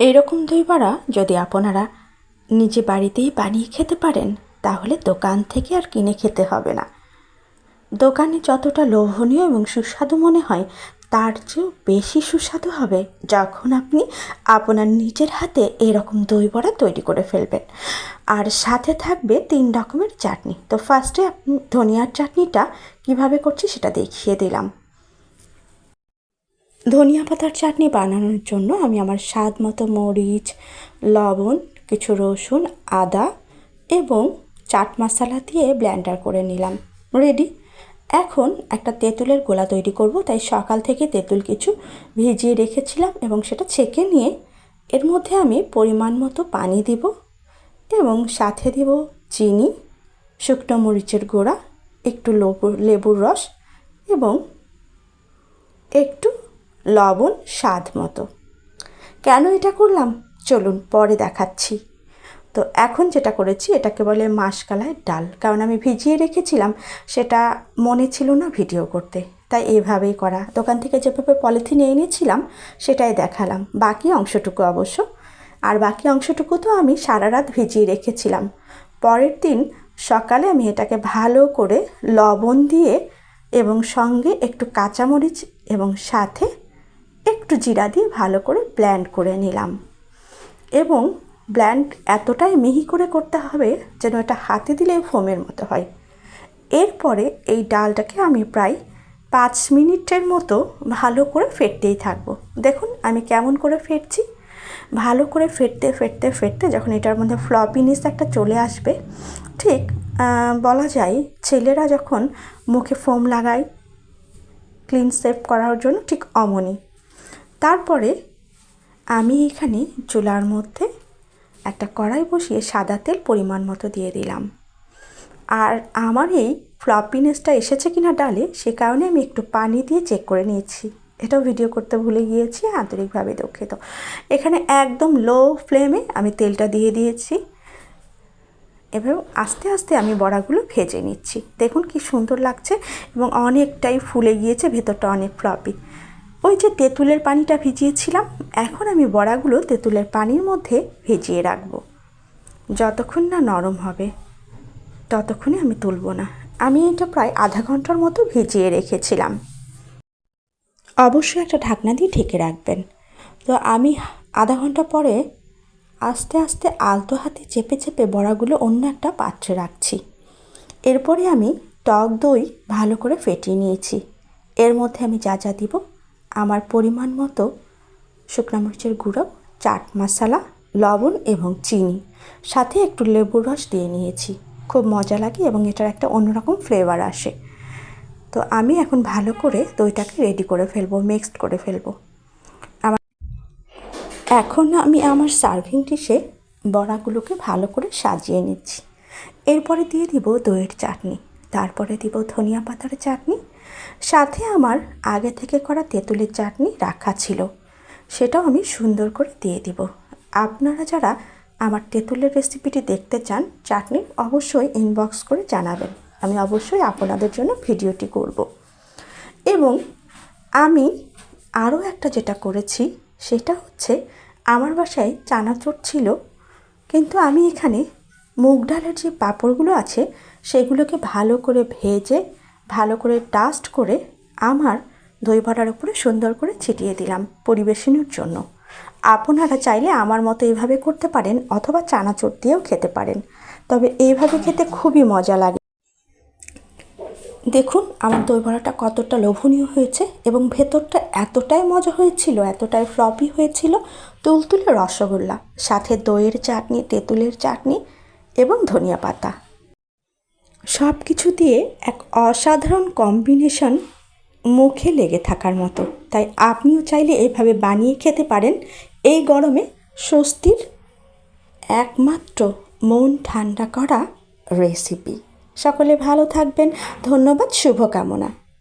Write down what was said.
এইরকম দই বড়া যদি আপনারা নিজে বাড়িতেই বানিয়ে খেতে পারেন, তাহলে দোকান থেকে আর কিনে খেতে হবে না। দোকানে যতটা লোভনীয় এবং সুস্বাদু মনে হয়, তার চেয়েও বেশি সুস্বাদু হবে যখন আপনি আপনার নিজের হাতে এরকম দই বড়া তৈরি করে ফেলবেন। আর সাথে থাকবে তিন রকমের চাটনি। তো ফার্স্টে আপনি ধনিয়ার চাটনিটা কীভাবে করছি সেটা দেখিয়ে দিলাম। ধনিয়া পাতার চাটনি বানানোর জন্য আমি আমার স্বাদ মতো মরিচ, লবণ, কিছু রসুন, আদা এবং চাট মশলা দিয়ে ব্ল্যান্ডার করে নিলাম। রেডি এখন একটা তেঁতুলের গোলা তৈরি করব, তাই সকাল থেকে তেঁতুল কিছু ভিজিয়ে রেখেছিলাম এবং সেটা ছেঁকে নিয়ে এর মধ্যে আমি পরিমাণ মতো পানি দিব এবং সাথে দিব চিনি, শুকনো মরিচের গুঁড়া, একটু লেবু, লেবুর রস এবং একটু লবণ, স্বাদ মতো। কেন এটা করলাম? চলুন পরে দেখাচ্ছি। তো এখন যেটা করেছি, এটাকে বলে মাসকালাই ডাল। কারণ আমি ভিজিয়ে রেখেছিলাম, সেটা মনে ছিল না ভিডিও করতে। তাই এভাবেই করা। দোকান থেকে যেভাবে পলিথিন এনেছিলাম, সেটাই দেখালাম। বাকি অংশটুকু অবশ্য। আর বাকি অংশটুকু তো আমি সারা রাত ভিজিয়ে রেখেছিলাম। পরের দিন সকালে আমি এটাকে ভালো করে লবণ দিয়ে এবং সঙ্গে একটু কাঁচামরিচ এবং সাথে একটু জিরা দিয়ে ভালো করে ব্ল্যান্ড করে নিলাম। এবং ব্ল্যান্ড এতটাই মিহি করে করতে হবে যেন এটা হাতে দিলে ফোমের মতো হয়। এরপরে এই ডালটাকে আমি প্রায় পাঁচ মিনিটের মতো ভালো করে ফেটতেই থাকব। দেখুন আমি কেমন করে ফেটছি। ভালো করে ফেটতে ফেটতে ফেটতে যখন এটার মধ্যে ফ্লপিনেস একটা চলে আসবে, ঠিক বলা যায় ছেলেরা যখন মুখে ফোম লাগায় ক্লিন সেভ করার জন্য ঠিক অমনি। তারপরে আমি এখানে চুলার মধ্যে একটা কড়াই বসিয়ে সাদা তেল পরিমাণ মতো দিয়ে দিলাম। আর আমার এই ফ্লপিনেসটা এসেছে কিনা ডালে, সে কারণে আমি একটু পানি দিয়ে চেক করে নিয়েছি। এটাও ভিডিও করতে ভুলে গিয়েছি, আন্তরিকভাবে দুঃখিত। এখানে একদম লো ফ্লেমে আমি তেলটা দিয়ে দিয়েছি। এবং আস্তে আস্তে আমি বড়াগুলো ভেজে নিচ্ছি। দেখুন কি সুন্দর লাগছে এবং অনেকটাই ফুলে গিয়েছে, ভেতরটা অনেক ফ্লপি ওই যে তেঁতুলের পানিটা ভিজিয়েছিলাম, এখন আমি বড়াগুলো তেঁতুলের পানির মধ্যে ভিজিয়ে রাখব। যতক্ষণ না নরম হবে, ততক্ষণে আমি তুলব না। আমি এটা প্রায় আধা ঘণ্টার মতো ভিজিয়ে রেখেছিলাম। অবশ্যই একটা ঢাকনা দিয়ে ঢেকে রাখবেন। তো আমি আধা ঘণ্টা পরে আস্তে আস্তে আলতো হাতে চেপে চেপে বড়াগুলো অন্য একটা পাত্রে রাখছি। এরপরে আমি টক দই ভালো করে ফেটিয়ে নিয়েছি। এর মধ্যে আমি যা যা দিব আমার পরিমাণ মতো শুকনো মরিচের গুঁড়ো, চাট মশলা, লবণ এবং চিনি। সাথে একটু লেবুর রস দিয়ে নিয়েছি। খুব মজা লাগে এবং এটার একটা অন্যরকম ফ্লেভার আসে। তো আমি এখন ভালো করে দইটাকে রেডি করে ফেলব মিক্সড করে ফেলব। আমার এখন আমি আমার সার্ভিং ডিশে বড়াগুলোকে ভালো করে সাজিয়ে নিচ্ছি। এরপরে দিয়ে দিব দইয়ের চাটনি। তারপরে দিব ধনিয়া পাতার চাটনি। সাথে আমার আগে থেকে করা তেঁতুলের চাটনি রাখা ছিল। সেটাও আমি সুন্দর করে দিয়ে দিব। আপনারা যারা আমার তেঁতুলের রেসিপিটি দেখতে চান, চাটনি অবশ্যই ইনবক্স করে জানাবেন। আমি অবশ্যই আপনাদের জন্য ভিডিওটি করব। এবং আমি আরও একটা যেটা করেছি, সেটা হচ্ছে আমার বাসায় চানাচুর ছিল, কিন্তু আমি এখানে মুগ ডালের যে পাঁপড়গুলো আছে সেগুলোকে ভালো করে ভেজে, ভালো করে ডাস্ট করে আমার দই বড়ার উপরে সুন্দর করে ছিটিয়ে দিলাম পরিবেশনের জন্য। আপনারা চাইলে আমার মতো এভাবে করতে পারেন অথবা চানাচুর দিয়েও খেতে পারেন। তবে এইভাবে খেতে খুবই মজা লাগে। দেখুন, আমার দই বড়াটা কতটা লোভনীয় হয়েছে এবং ভেতরটা এতটাই মজা হয়েছিল, এতটাই ফ্লপি হয়েছিল, তুলতুলে রসগোল্লা, সাথে দইয়ের চাটনি, তেঁতুলের চাটনি এবং ধনিয়া পাতা। সব কিছু দিয়ে এক অসাধারণ কম্বিনেশন মুখে লেগে থাকার মতো। তাই আপনিও চাইলে এভাবে বানিয়ে খেতে পারেন। এই গরমে স্বস্তির একমাত্র মন ঠান্ডা করা রেসিপি সকলে ভালো থাকবেন। ধন্যবাদ, শুভকামনা।